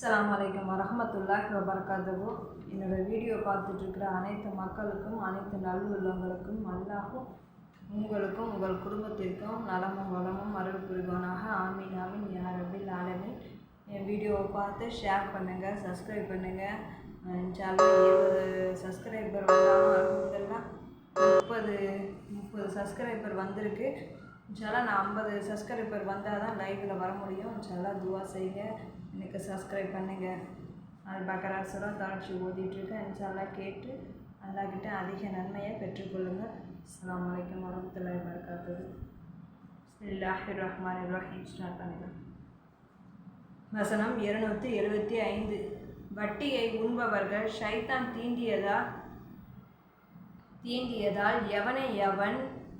அஸ்லாம் வலைக்கம் வரஹ்மத்துல்லாஹி வபர்காதவு என்னோட வீடியோ பார்த்துட்ருக்கிற அனைத்து மக்களுக்கும் அனைத்து நல்லுள்ளங்களுக்கும் அல்லாஹும் உங்களுக்கும் உங்கள் குடும்பத்திற்கும் நலமும் வளமும் அருள் புரிவானாக. ஆமீன் ஆமீன். யா ரபில் என் வீடியோவை பார்த்து ஷேர் பண்ணுங்கள் சப்ஸ்கிரைப் பண்ணுங்கள் சேனல் இருபது சப்ஸ்கிரைபர் வந்தாலும் முப்பது முப்பது சப்ஸ்கிரைபர் வந்திருக்கு. இன்ஷால்லாம் நான் ஐம்பது சப்ஸ்கிரைபர் வந்தால் தான் லைவில் வர முடியும். இன்ஷால்லாம் துவா செய்யுங்க. எனக்கு சப்ஸ்கிரைப் பண்ணுங்கள் அது பக்கரா சுரா தாழ்ச்சி ஓதிட்டுருக்கேன் இன்ஷால்லா கேட்டு அல்லாக்கிட்ட அதிக நன்மையை பெற்றுக்கொள்ளுங்கள் அஸ்லாம் வலைக்கம் வரமத்துல்லாஹி வரகாத்துஹு இல்லாஹி ரஹ்மான் இப்ராஹிம் ஸ்டார்ட் பண்ணிடலாம். வசனம் இருநூற்றி எழுபத்தி ஐந்து. வட்டியை உண்பவர்கள் ஷைத்தான் தீண்டியதால் தீண்டியதால் எவனை எவன்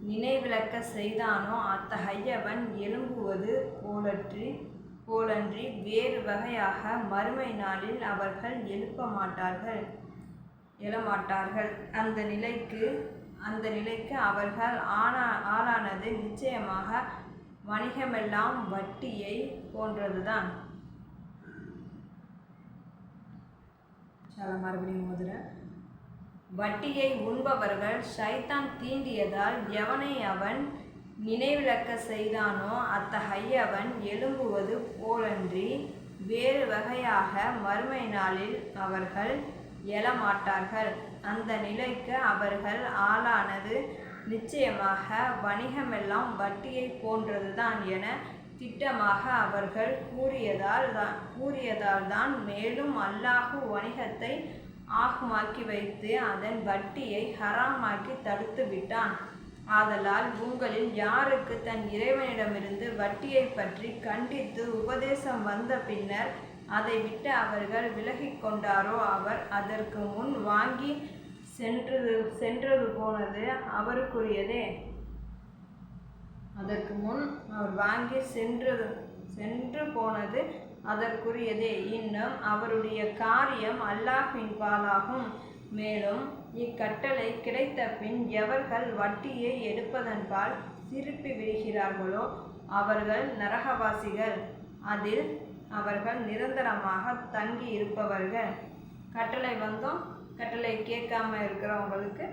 நினைவிழக்க செய்தானோ அத்தகையவன் எழும்புவது போலற்றி போலன்றி வேறு வகையாக மறுமை நாளில் அவர்கள் எழுப்ப மாட்டார்கள் எழமாட்டார்கள். அந்த நிலைக்கு அந்த நிலைக்கு அவர்கள் ஆனா ஆளானது நிச்சயமாக வணிகமெல்லாம் வட்டியை போன்றதுதான். சால மறுபடியும் முதல்ல வட்டியை உண்பவர்கள் ஷைத்தான் தீண்டியதால் எவனை அவன் நினைவிழக்க செய்தானோ அத்தகையவன் எழும்புவது போலன்றி வேறு வகையாக மறுமை நாளில் அவர்கள் எழமாட்டார்கள். அந்த நிலைக்கு அவர்கள் ஆளானது நிச்சயமாக வணிகமெல்லாம் வட்டியை போன்றதுதான் என திட்டமாக அவர்கள் கூறியதால் தான் கூறியதால் தான் மேலும் அல்லாஹு வணிகத்தை ஆகுமாக்கி வைத்து அதன் வட்டியை ஹராமாக்கி தடுத்து விட்டான் ஆதலால் உங்களில் யாருக்கு தன் இறைவனிடமிருந்து வட்டியை பற்றி கண்டித்து உபதேசம் வந்த பின்னர் அதை விட்டு அவர்கள் விலகிக் கொண்டாரோ அவர் அதற்கு முன் வாங்கி சென்றது சென்றது போனது அவருக்குரியதே. அதற்கு முன் அவர் வாங்கி சென்றது சென்று போனது அதற்குரியதே. இன்னும் அவருடைய காரியம் அல்லாஹின் பாலாகும். மேலும் இக்கட்டளை கிடைத்த பின் எவர்கள் வட்டியை எடுப்பதன்பால் திருப்பி விடுகிறார்களோ அவர்கள் நரகவாசிகள். அதில் அவர்கள் நிரந்தரமாக தங்கி இருப்பவர்கள். கட்டளை வந்தோம். கட்டளை கேட்காம இருக்கிறவங்களுக்கு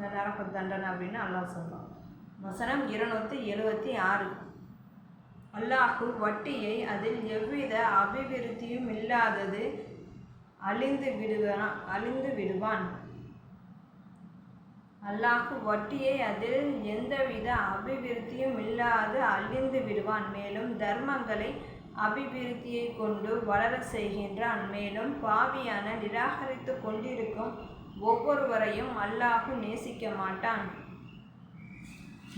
நரக தண்டனை அப்படின்னு அல்லாஹ் சொல்கிறோம் வசனம் இருநூற்றி எழுபத்தி ஆறு. அல்லாஹு வட்டியை அதில் எவ்வித அபிவிருத்தியும் இல்லாதது அழிந்து விடுவான் அழிந்து விடுவான். அல்லாஹு வட்டியை அதில் எந்தவித அபிவிருத்தியும் இல்லாது அழிந்து விடுவான். மேலும் தர்மங்களை அபிவிருத்தியை கொண்டு வளர செய்கின்றான். மேலும் பாவியான நிராகரித்து கொண்டிருக்கும் ஒவ்வொருவரையும் அல்லாஹு நேசிக்க மாட்டான்.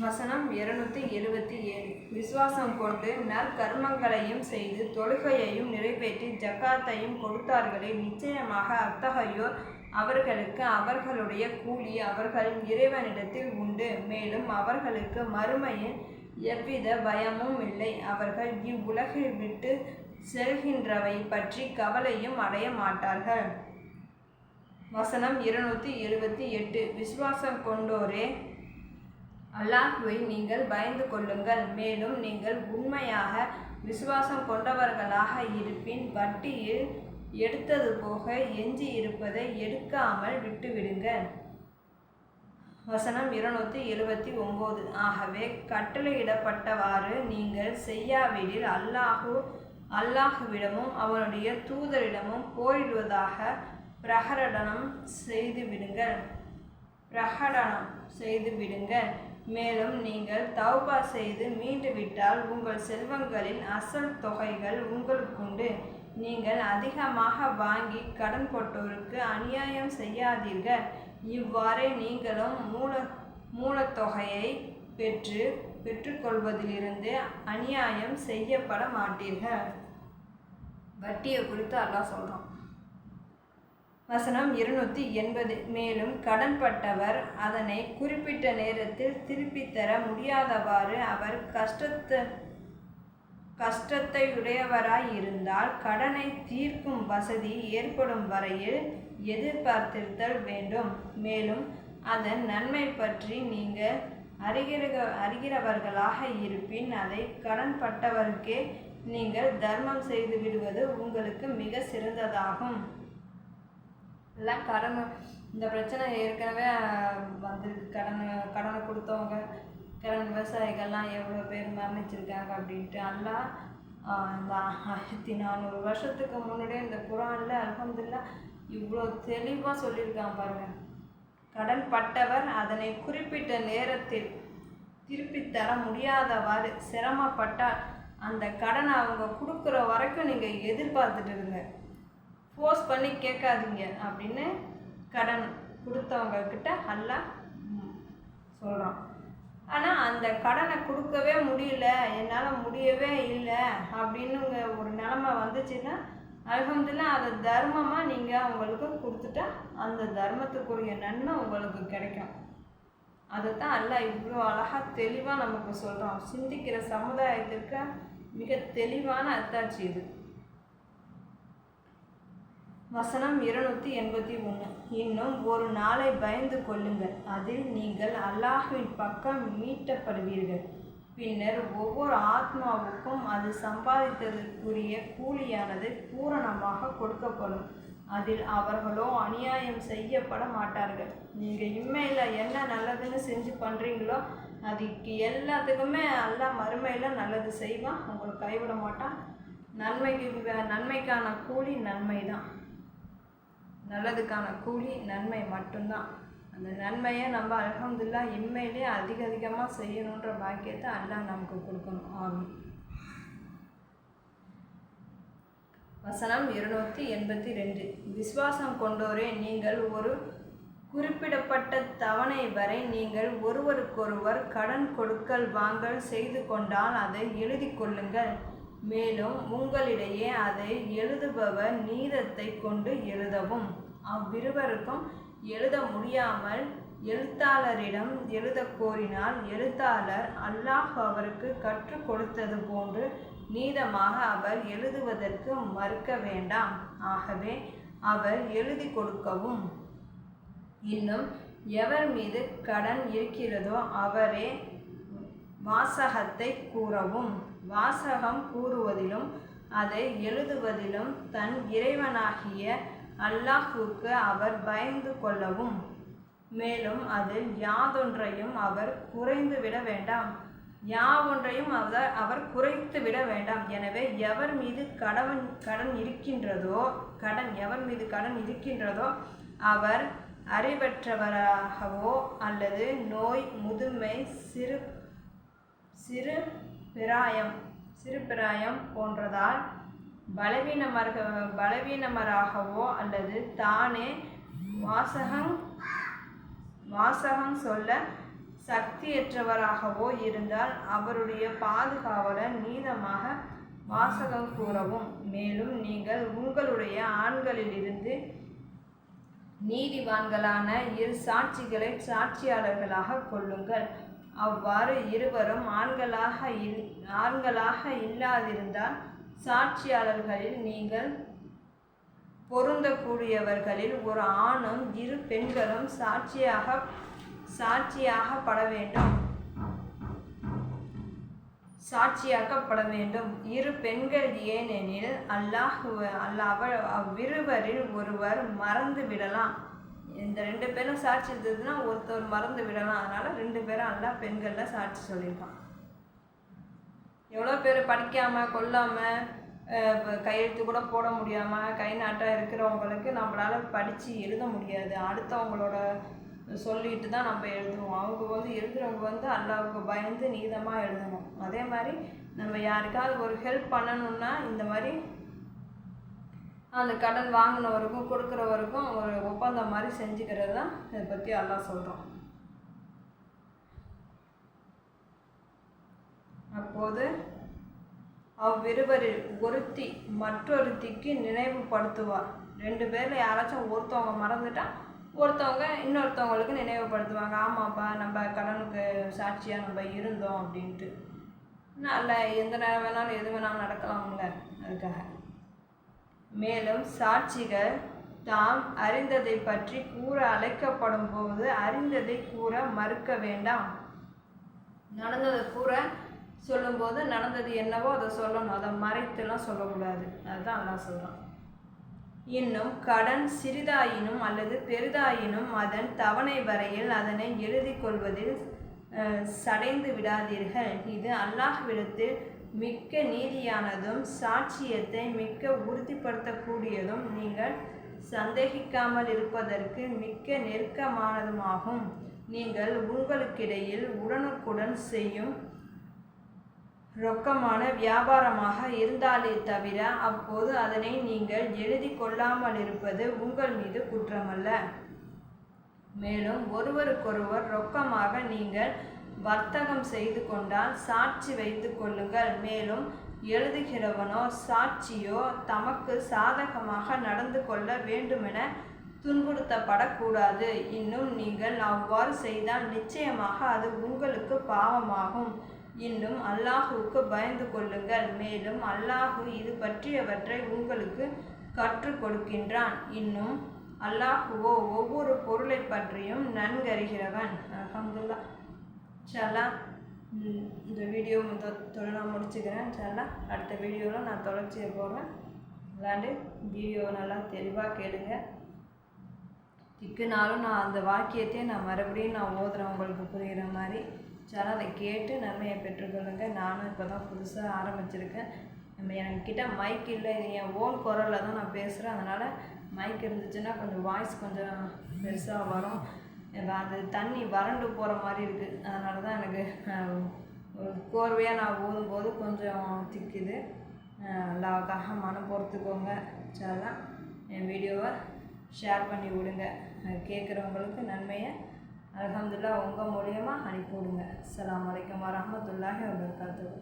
வசனம் இருநூத்தி எழுபத்தி ஏழு. விசுவாசம் கொண்டு நற்கர்மங்களையும் செய்து தொழுகையையும் நிறைவேற்றி ஜக்காத்தையும் கொடுத்தார்களே. நிச்சயமாக அத்தகையோர் அவர்களுக்கு அவர்களுடைய கூலி அவர்கள் இறைவனிடத்தில் உண்டு. மேலும் அவர்களுக்கு மறுமையில் எவ்வித பயமும் இல்லை. அவர்கள் இவ்வுலகில் விட்டு செல்கின்றவை பற்றி கவலையும் அடைய மாட்டார்கள். வசனம் இருநூற்றி எழுபத்தி எட்டு. விசுவாசம் கொண்டோரே அல்லாஹுவை நீங்கள் பயந்து கொள்ளுங்கள். மேலும் நீங்கள் உண்மையாக விசுவாசம் கொண்டவர்களாக இருப்பின் வட்டியில் எடுத்தது போக எஞ்சி இருப்பதை எடுக்காமல் விட்டுவிடுங்கள். வசனம் இருநூற்றி எழுபத்தி ஒம்பது. ஆகவே கட்டளையிடப்பட்டவாறு நீங்கள் செய்யாவிடில் அல்லாஹு அல்லாஹுவிடமும் அவனுடைய தூதரிடமும் போரிடுவதாக பிரகடனம் செய்து விடுங்கள் பிரகடனம் செய்து விடுங்கள் மேலும் நீங்கள் தௌபா செய்து மீண்டுவிட்டால் உங்கள் செல்வங்களின் அசல் தொகைகள் உங்களுக்குண்டு. நீங்கள் அதிகமாக வாங்கி கடன் போட்டோருக்கு அநியாயம் செய்யாதீர்கள். இவ்வாறே நீங்களும் மூல மூலத்தொகையை பெற்று பெற்றுக்கொள்வதிலிருந்து அநியாயம் செய்யப்பட மாட்டீர்கள். வட்டியை குறித்து அல்லாஹ் சொல்கிறோம் வசனம் இருநூற்றி எண்பது. மேலும் கடன்பட்டவர் அதனை குறிப்பிட்ட நேரத்தில் திருப்பித் தர முடியாதவாறு அவர் கஷ்டத்தை கஷ்டத்தை உடையவராய் இருந்தால் கடனை தீர்க்கும் வசதி ஏற்படும் வரையில் எதிர்பார்த்திருத்தல் வேண்டும். மேலும் அதன் நன்மை பற்றி நீங்கள் அறிகிற அறிகிறவர்களாக இருப்பின் அதை கடன்பட்டவருக்கே நீங்கள் தர்மம் செய்து விடுவது உங்களுக்கு மிக சிறந்ததாகும். எல்லாம் கடன் இந்த பிரச்சனை ஏற்கனவே வந்து வந்திருக்கு. கடன் கடனை கொடுத்தவங்க கடன் விவசாயிகள்லாம் எவ்வளோ பேர் மரணிச்சிருக்காங்க அப்படின்ட்டு அல்லா இந்த ஆயிரத்தி நானூறு வருஷத்துக்கு முன்னாடியே இந்த குரானில் அலமதுல்லா இவ்வளோ தெளிவாக சொல்லியிருக்கான் பாருங்கள் கடன் பட்டவர் அதனை குறிப்பிட்ட நேரத்தில் திருப்பி தர முடியாதவாறு சிரமப்பட்டால் அந்த கடனை அவங்க கொடுக்குற வரைக்கும் நீங்கள் எதிர்பார்த்துட்டு இருங்க. ஃபோர்ஸ் பண்ணி கேட்காதீங்க அப்படின்னு கடன் கொடுத்தவங்க கிட்ட அல்லாஹ் சொல்கிறான் ஆனால் அந்த கடனை கொடுக்கவே முடியல என்னால் முடியவே இல்லை அப்படின்னுங்க ஒரு நிலமை வந்துச்சுன்னா அல்ஹம்துலில்லாஹ் அதை தர்மமாக நீங்கள் அவங்களுக்கு கொடுத்துட்டா அந்த தர்மத்துக்குரிய நன்மை உங்களுக்கு கிடைக்கும். அதை தான் அல்லாஹ் இவ்வளோ அழகாக தெளிவாக நமக்கு சொல்கிறோம் சிந்திக்கிற சமுதாயத்திற்கு மிக தெளிவான அத்தாட்சி இது. வசனம் இருநூத்தி எண்பத்தி ஒன்று இன்னும் ஒரு நாளை பயந்து கொள்ளுங்கள். அதில் நீங்கள் அல்லாஹுவின் பக்கம் மீட்டப்படுவீர்கள். பின்னர் ஒவ்வொரு ஆத்மாவுக்கும் அது சம்பாதித்ததற்குரிய கூலியானது பூரணமாக கொடுக்கப்படும். அதில் அவர்களோ அநியாயம் செய்யப்பட மாட்டார்கள். நீங்கள் இம்மையில் என்ன நல்லதுன்னு செஞ்சு பண்ணுறீங்களோ அதுக்கு எல்லாத்துக்குமே எல்லாம் மறுமையில் நல்லது செய்வான். உங்களுக்கு கைவிட மாட்டான். நன்மைக்கு நன்மைக்கான கூலி நன்மை தான் நல்லதுக்கான கூலி நன்மை மட்டும்தான். அந்த நன்மையை நம்ம அல்ஹம்துலில்லா இம்மையிலே அதிக அதிகமாக செய்யணுன்ற பாக்கியத்தை அல்லாஹ் நமக்கு கொடுக்கணும். ஆகும் வசனம் இருநூற்றி எண்பத்தி ரெண்டு. விசுவாசம் கொண்டோரே நீங்கள் ஒரு குறிப்பிடப்பட்ட தவணை வரை நீங்கள் ஒருவருக்கொருவர் கடன் கொடுக்கல் வாங்கல் செய்து கொண்டால் அதை எழுதி கொள்ளுங்கள். மேலும் உங்களிடையே அதை எழுதுபவர் நீதத்தை கொண்டு எழுதவும். அவ்விருவருக்கும் எழுத முடியாமல் எழுத்தாளரிடம் எழுத கோரினால் எழுத்தாளர் அல்லாஹ் அவருக்கு கற்றுக் கொடுத்தது போன்று நீதமாக அவர் எழுதுவதற்கு மறுக்க வேண்டாம். ஆகவே அவர் எழுதி கொடுக்கவும். இன்னும் எவர் மீது கடன் இருக்கிறதோ அவரே வாசகத்தை கூறவும். வாசகம் கூறுவதிலும் அதை எழுதுவதிலும் தன் இறைவனாகிய அல்லாஹுக்கு அவர் பயந்து கொள்ளவும். மேலும் அதில் யாதொன்றையும் அவர் குறைந்து விட வேண்டாம். யாவொன்றையும் அவர் அவர் குறைத்து விட வேண்டாம். எனவே எவர் மீது கடன் கடன் இருக்கின்றதோ கடன் எவர் மீது கடன் இருக்கின்றதோ அவர் அறிவற்றவராகவோ அல்லது நோய் முதுமை சிறு சிறு பிராயம் சிறு பிராயம் போன்றதால் பலவீனமாக பலவீனமராகவோ அல்லது தானே வாசகம் வாசகம் சொல்ல சக்தியற்றவராகவோ இருந்தால் அவருடைய பாதுகாவலர் நீதமாக வாசகம் கூறவும். மேலும் நீங்கள் உங்களுடைய ஆண்களிலிருந்து நீதிவான்களான இரு சாட்சிகளை சாட்சியாளர்களாக கொள்ளுங்கள். அவ்வாறு இருவரும் ஆண்களாக இல் ஆண்களாக இல்லாதிருந்தால் சாட்சியாளர்களில் நீங்கள் பொருந்தக்கூடியவர்களில் ஒரு ஆணும் இரு பெண்களும் சாட்சியாக சாட்சியாகப்பட வேண்டும் சாட்சியாக்கப்பட வேண்டும் இரு பெண்கள் ஏனெனில் அல்லாஹ் அல்லாஹ் அவ்விருவரில் ஒருவர் மறந்து விடலாம் இந்த ரெண்டு பேரும் சாட்சி இருந்ததுன்னா ஒருத்தர் மறந்து விடலாம். அதனால ரெண்டு பேரும் அல்லாஹ் பெண்களில் சாட்சி சொல்லியிருக்கான். எவ்வளோ பேர் படிக்காமல் கொல்லாமல் கையெழுத்து கூட போட முடியாமல் கை நாட்டாக இருக்கிறவங்களுக்கு நம்மளால் படித்து எழுத முடியாது. அடுத்தவங்களோட சொல்லிட்டு தான் நம்ம எழுதுவோம். அவங்க வந்து எழுதுறவங்க வந்து அல்லாவுக்கு பயந்து நீதமாக எழுதணும். அதே மாதிரி நம்ம யாருக்காவது ஒரு ஹெல்ப் பண்ணணும்னா இந்த மாதிரி அந்த கடன் வாங்கினவருக்கும் கொடுக்குறவருக்கும் ஒரு ஒப்பந்தம் மாதிரி செஞ்சுக்கிறது தான் இதை பற்றி எல்லாம் சொல்கிறோம் அப்போது அவ்விருவரில் ஒருத்தி மற்றொருத்திக்கு நினைவுபடுத்துவார். ரெண்டு பேரில் யாராச்சும் ஒருத்தவங்க மறந்துட்டால் ஒருத்தவங்க இன்னொருத்தவங்களுக்கு நினைவுபடுத்துவாங்க. ஆமாப்பா நம்ம கடனுக்கு சாட்சியாக நம்ம இருந்தோம் அப்படின்ட்டு. நல்ல எந்த நேரம் வேணாலும் எது வேணாலும் நடக்கலாம்ல அதுக்காக. மேலும் சாட்சிகள் தாம் அறிந்ததை பற்றி கூற அழைக்கப்படும் போது அறிந்ததை கூற மறுக்க வேண்டாம். நடந்ததை கூற சொல்லும்போது நடந்தது என்னவோ அதை சொல்லணும். அதை மறைத்துலாம் சொல்லக்கூடாது. அதுதான் அல்லாஹ் சொல்கிறான் இன்னும் கடன் சிறிதாயினும் அல்லது பெரிதாயினும் அதன் தவணை வரையில் அதனை எழுதி கொள்வதில் சடைந்து விடாதீர்கள். இது அல்லாஹ்விடத்தில் மிக்க நீதியானதும் சாட்சியத்தை மிக்க உறுதிப்படுத்தக்கூடியதும் நீங்கள் சந்தேகிக்காமல் இருப்பதற்கு மிக்க நெருக்கமானதுமாகும். நீங்கள் உங்களுக்கிடையில் உடனுக்குடன் செய்யும் ரொக்கமான வியாபாரமாக இருந்தாலே தவிர அப்போது அதனை நீங்கள் எழுதி கொள்ளாமல் இருப்பது உங்கள் மீது குற்றமல்ல. மேலும் ஒருவருக்கொருவர் ரொக்கமாக நீங்கள் வர்த்தகம் செய்து கொண்டால் சாட்சி வைத்து கொள்ளுங்கள். மேலும் எழுதுகிறவனோ சாட்சியோ தமக்கு சாதகமாக நடந்து கொள்ள வேண்டுமென துன்புறுத்தப்படக்கூடாது. இன்னும் நீங்கள் அவ்வாறு செய்தால் நிச்சயமாக அது உங்களுக்கு பாவமாகும். இன்னும் அல்லாஹுவுக்கு பயந்து கொள்ளுங்கள். மேலும் அல்லாஹு இது பற்றியவற்றை உங்களுக்கு கற்றுக் கொடுக்கின்றான். இன்னும் அல்லாஹுவோ ஒவ்வொரு பொருளை பற்றியும் நன்கறிகிறவன். அஹமதுல்லா. இன்ஷால்லா இந்த வீடியோ தொழில் நான் முடிச்சுக்கிறேன் இன்ஷால்லா. அடுத்த வீடியோவில் நான் தொடர்ச்சியை போடுறேன் விளாண்டு வீடியோவை நல்லா தெளிவாக கேளுங்க. திக்குனாலும் நான் அந்த வாக்கியத்தையே நான் மறுபடியும் நான் ஓதுறேன் உங்களுக்கு புரிகிற மாதிரி. சார் அதை கேட்டு நன்மையை பெற்றுக்கொள்ளுங்க. நானும் இப்போ தான் புதுசாக ஆரம்பிச்சிருக்கேன். நம்ம என்கிட்ட மைக் இல்லை இது என் ஓன் குரலில் தான் நான் பேசுகிறேன் அதனால் மைக் இருந்துச்சுன்னா கொஞ்சம் வாய்ஸ் கொஞ்சம் பெருசாக வரும். அது தண்ணி வறண்டு போகிற மாதிரி இருக்குது அதனால தான் எனக்கு ஒரு கோர்வையாக நான் ஓதும்போது கொஞ்சம் திக்குது. அல்லாவுக்காக மனம் பொறுத்துக்கோங்க. சார்லாம் என் வீடியோவை ஷேர் பண்ணி விடுங்க. கேட்குறவங்களுக்கு நன்மையை அலகம்துல்லா உங்கள் மூலியமாக அனுப்பி விடுங்க. அஸ்ஸலாமு அலைக்கும் வரஹ்மத்துல்லாஹி வபரகாத்துஹு.